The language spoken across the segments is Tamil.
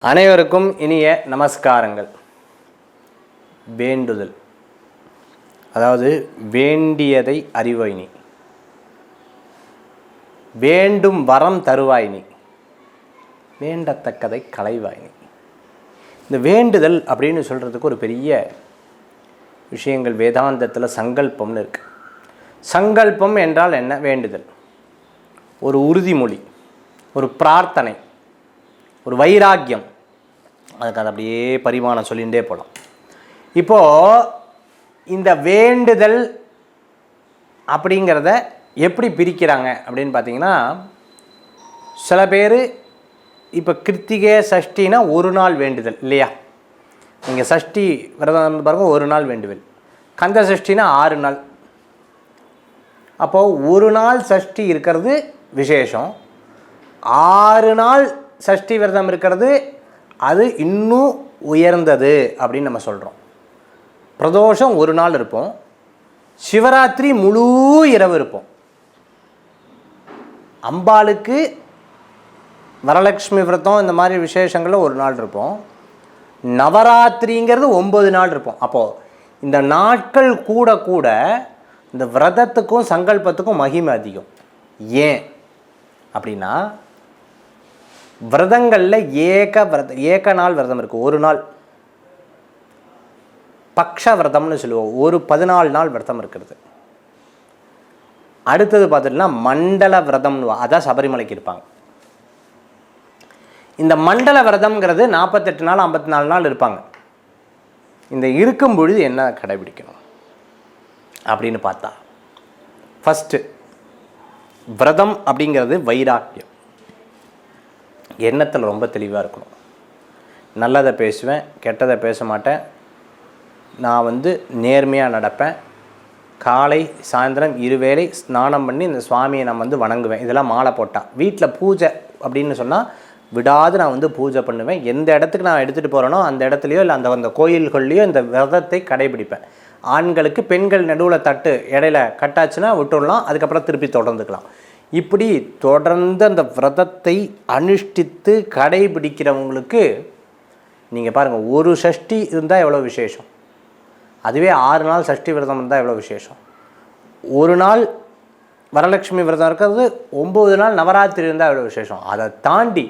அனைவருக்கும் இனிய நமஸ்காரங்கள். வேண்டுதல். அதாவது வேண்டியதை அறிவாய் நீ. வேண்டும் வரம் தருவாய் நீ. வேண்டத்தக்கதை களைவாய் நீ. இந்த வேண்டுதல் அப்படின்னு சொல்கிறதுக்கு ஒரு பெரிய விஷயங்கள் வேதாந்தத்தில் சங்கல்பம்னு இருக்கு. சங்கல்பம் என்றால் என்ன? வேண்டுதல். ஒரு உறுதிமொழி ஒரு பிரார்த்தனை ஒரு வைராக்கியம். அதுக்கு அது அப்படியே பரிமாணம் சொல்லிகிட்டே போகலாம். இப்போது இந்த வேண்டுதல் அப்படிங்கிறத எப்படி பிரிக்கிறாங்க அப்படின்னு பார்த்தீங்கன்னா சில பேர் இப்போ கிருத்திகை சஷ்டினா ஒரு நாள் வேண்டுதல் இல்லையா? நீங்கள் சஷ்டி விரதம் பாருங்கள் பாருங்க ஒரு நாள் வேண்டுதல். கந்த சஷ்டினா ஆறு நாள். அப்போது ஒரு நாள் சஷ்டி இருக்கிறது விசேஷம். ஆறு நாள் சஷ்டி விரதம் இருக்கிறது அது இன்னும் உயர்ந்தது அப்படின்னு நம்ம சொல்கிறோம் பிரதோஷம் ஒரு நாள் இருப்போம். சிவராத்திரி முழு இரவு இருப்போம். அம்பாளுக்கு வரலட்சுமி விரதம் இந்த மாதிரி விசேஷங்களில் ஒரு நாள் இருப்போம். நவராத்திரிங்கிறது ஒம்பது நாள் இருப்போம். அப்போது இந்த நாட்கள் கூட கூட இந்த விரதத்துக்கும் சங்கல்பத்துக்கும் மகிமை அதிகம். ஏன் அப்படின்னா விரதங்களில் ஏக விரத ஏக நாள் விரதம் இருக்குது ஒரு நாள். பக்ஷ விரதம்னு சொல்லுவோம். ஒரு பதினாலு நாள் விரதம் இருக்கிறது. அடுத்தது பார்த்துட்டுனா மண்டல விரதம்னு அதான் சபரிமலைக்கு இருப்பாங்க. இந்த மண்டல விரதம்ங்கிறது நாற்பத்தெட்டு நாள் ஐம்பத்தி நாலு நாள் இருப்பாங்க. இந்த இருக்கும் பொழுது என்ன கடைபிடிக்கணும்? அப்படின்னு பார்த்தா ஃபஸ்ட்டு விரதம் அப்படிங்கிறது வைராக்கியம். எண்ணத்தில் ரொம்ப தெளிவாக இருக்கணும். நல்லதை பேசுவேன் கெட்டதை பேச மாட்டேன். நான் வந்து நேர்மையாக நடப்பேன். காலை சாயந்தரம் இருவேளை ஸ்நானம் பண்ணி இந்த சுவாமியை நான் வந்து வணங்குவேன். இதெல்லாம் மாலை போட்டால் வீட்டில் பூஜை அப்படின்னு சொன்னால் விடாது நான் வந்து பூஜை பண்ணுவேன். எந்த இடத்துக்கு நான் எடுத்துகிட்டு போகிறேனோ அந்த இடத்துலையோ இல்லை அந்த அந்த கோயில்கள்லையோ இந்த விரதத்தை கடைபிடிப்பேன். ஆண்களுக்கு பெண்கள் நடுவில் தட்டு இடையில கட்டாச்சுன்னா விட்டுடலாம் அதுக்கப்புறம் திருப்பி தொடர்ந்துக்கலாம். இப்படி தொடர்ந்து அந்த விரதத்தை அனுஷ்டித்து கடைபிடிக்கிறவங்களுக்கு நீங்கள் பாருங்கள் ஒரு சஷ்டி இருந்தால் எவ்வளோ விசேஷம்? அதுவே ஆறு நாள் சஷ்டி விரதம் இருந்தால் எவ்வளோ விசேஷம்? ஒரு நாள் வரலட்சுமி விரதம் இருக்கிறது ஒம்பது நாள் நவராத்திரி இருந்தால் எவ்வளோ விசேஷம்? அதை தாண்டி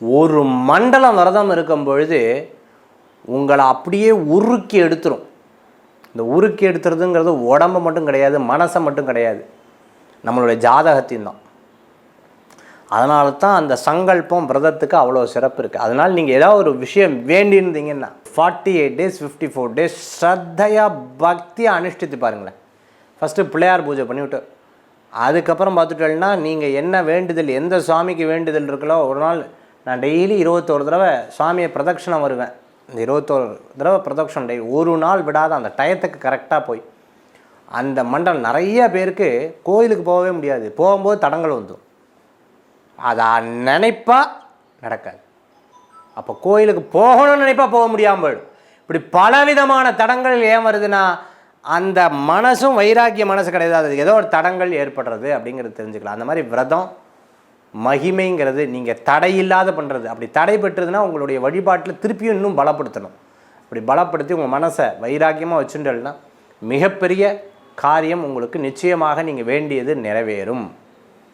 ஒரு மண்டலம் விரதம் இருக்கும் பொழுது உங்களை அப்படியே உருக்கி எடுத்துரும். இந்த உருக்கி எடுத்துறதுங்கிறது உடம்பு மட்டும் கிடையாது மனசை மட்டும் கிடையாது. நம்மளுடைய ஜாதகத்தையும் தான். அதனால தான் அந்த சங்கல்பம் விரதத்துக்கு அவ்வளோ சிறப்பு இருக்குது அதனால் நீங்கள் ஏதாவது ஒரு விஷயம் வேண்டியிருந்தீங்கன்னா forty eight days fifty four days ஸ்ரத்தையாக பக்தியாக அனுஷ்டித்து பாருங்களேன். ஃபஸ்ட்டு பிள்ளையார் பூஜை பண்ணிவிட்டு அதுக்கப்புறம் பார்த்துட்டோம்னா நீங்கள் என்ன வேண்டுதல் எந்த சுவாமிக்கு வேண்டுதல் இருக்கலோ ஒரு நாள் நான் டெய்லி இருபத்தோரு தடவை சுவாமியை பிரதட்சணம் வருவேன். இந்த இருபத்தோரு தடவை பிரதட்சணம் டெய்லி ஒரு நாள் விடாத அந்த டயத்துக்கு கரெக்டாக போய் அந்த மண்டலம் நிறைய பேருக்கு கோயிலுக்கு போகவே முடியாது. போகும்போது தடங்கள் வந்துடும். அதை நினைப்பா நடக்காது. அப்போ கோயிலுக்கு போகணும்னு நினைப்பா போக முடியாமல் போயிடும். இப்படி பலவிதமான தடங்கள் ஏன் வருதுன்னா அந்த மனசும் வைராக்கிய மனசு கிடையாது. அது ஏதோ ஒரு தடங்கள் ஏற்படுறது அப்படிங்கிறது தெரிஞ்சுக்கலாம். அந்த மாதிரி விரதம் மகிமைங்கிறது நீங்கள் தடையில்லாத பண்ணுறது அப்படி தடை பெற்றதுன்னா உங்களுடைய வழிபாட்டில் திருப்பியும் இன்னும் பலப்படுத்தணும். அப்படி பலப்படுத்தி உங்கள் மனசை வைராக்கியமாக வச்சுட்டேன்னா மிகப்பெரிய காரியம் உங்களுக்கு நிச்சயமாக நீங்கள் வேண்டியது நிறைவேறும்.